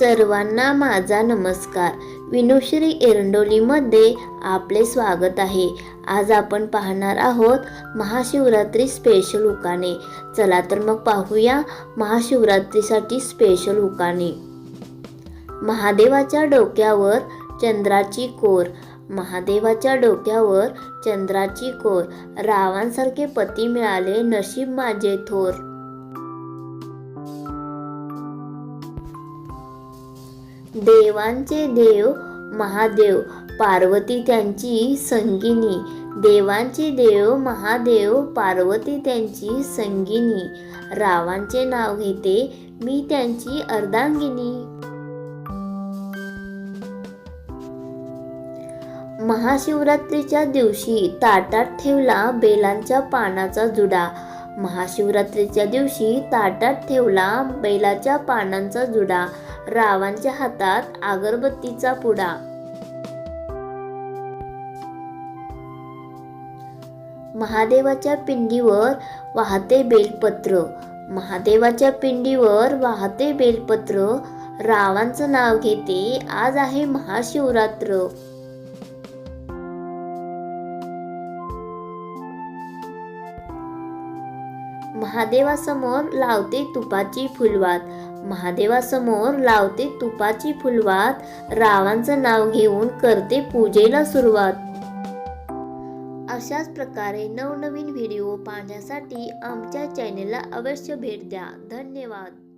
सर्वांना माझा नमस्कार. विनुश्री एरंडोलीमध्ये आपले स्वागत आहे. आज आपण पाहणार आहोत महाशिवरात्री स्पेशल उकाणे. चला तर मग पाहूया महाशिवरात्रीसाठी स्पेशल उकाणे. महादेवाच्या डोक्यावर चंद्राची कोर. महादेवाच्या डोक्यावर चंद्राची कोर. रावांसारखे पती मिळाले नशीब माझे थोर. देवांचे देव महादेव पार्वती त्यांची संगिनी. देवांचे देव महादेव पार्वती त्यांची संगिनी. रावांचे नाव घेते मी त्यांची अर्धांगिनी. महाशिवरात्रीच्या दिवशी ताटात ठेवला बेलांच्या पानाचा जुडा. महाशिवरात्रीच्या दिवशी ताटात ठेवला बैलाच्या पानांचा जुडा. रावांच्या हातात अगरबत्तीचा पुडा. महादेवाच्या पिंडीवर वाहते बेलपत्र. महादेवाच्या पिंडीवर वाहते बेलपत्र. रावांचं नाव घेते आज आहे महाशिवरात्र. महादेवासमोर लावते तुपाची फुलवात. महादेवासमोर लावते तुपाची फुलवात. रावांचं नाव घेऊन करते पूजेला सुरुवात. अशाच प्रकारे नवनवीन व्हिडिओ पाहण्यासाठी आमच्या चॅनेलला अवश्य भेट द्या. धन्यवाद.